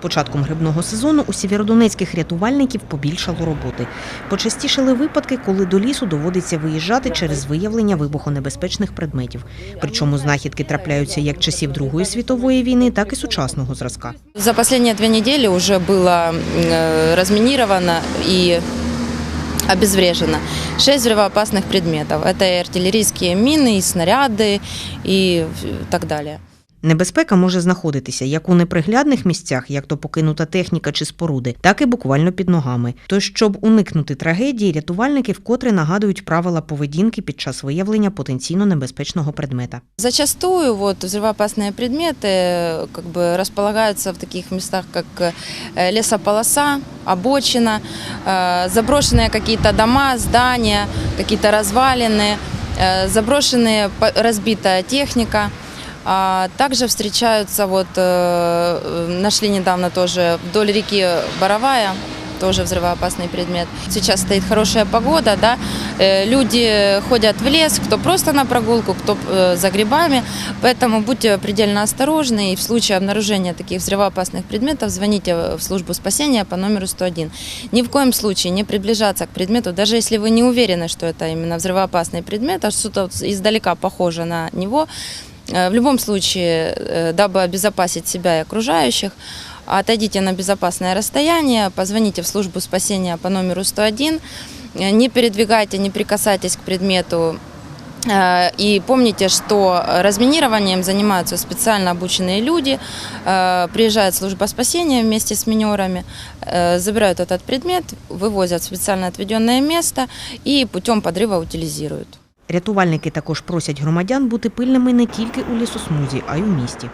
початком грибного сезону у сєвєродонецьких рятувальників побільшало роботи. Почастішали випадки, коли до лісу доводиться виїжджати через виявлення вибухонебезпечних предметів. Причому знахідки трапляються як часів Другої світової війни, так і сучасного зразка. За последние две недели уже было э, разминировано и обезврежено шесть взрывоопасных предметов. Это и артиллерийские мины, и снаряды, и так далее. Небезпека може знаходитися як у неприглядних місцях, як то покинута техніка чи споруди, так і буквально під ногами. Тож, щоб уникнути трагедії, рятувальники вкотре нагадують правила поведінки під час виявлення потенційно небезпечного предмета. Зачастую вот взрывоопасные предметы э, как бы располагаются в таких местах, как э, лесополоса, обочина, э, заброшенные какие-то дома, здания, какие-то развалины, э, заброшенные по- разбитая техника. А также встречаются, вот э, э, нашли недавно тоже вдоль реки Боровая, тоже взрывоопасный предмет. Сейчас стоит хорошая погода, да, э, люди ходят в лес, кто просто на прогулку, кто за грибами, поэтому будьте предельно осторожны и в случае обнаружения таких взрывоопасных предметов звоните в службу спасения по номеру 101. Ни в коем случае не приближаться к предмету, даже если вы не уверены, что это именно взрывоопасный предмет, а что-то издалека похоже на него, В любом случае, э, дабы обезопасить себя и окружающих, отойдите на безопасное расстояние, позвоните в службу спасения по номеру 101, э, не передвигайте, не прикасайтесь к предмету. Э, И помните, что разминированием занимаются специально обученные люди, Э, приезжает служба спасения вместе с минерами, э, забирают этот предмет, вывозят в специально отведенное место и путем подрыва утилизируют. Рятувальники також просять громадян бути пильними не тільки у лісосмузі, а й у місті.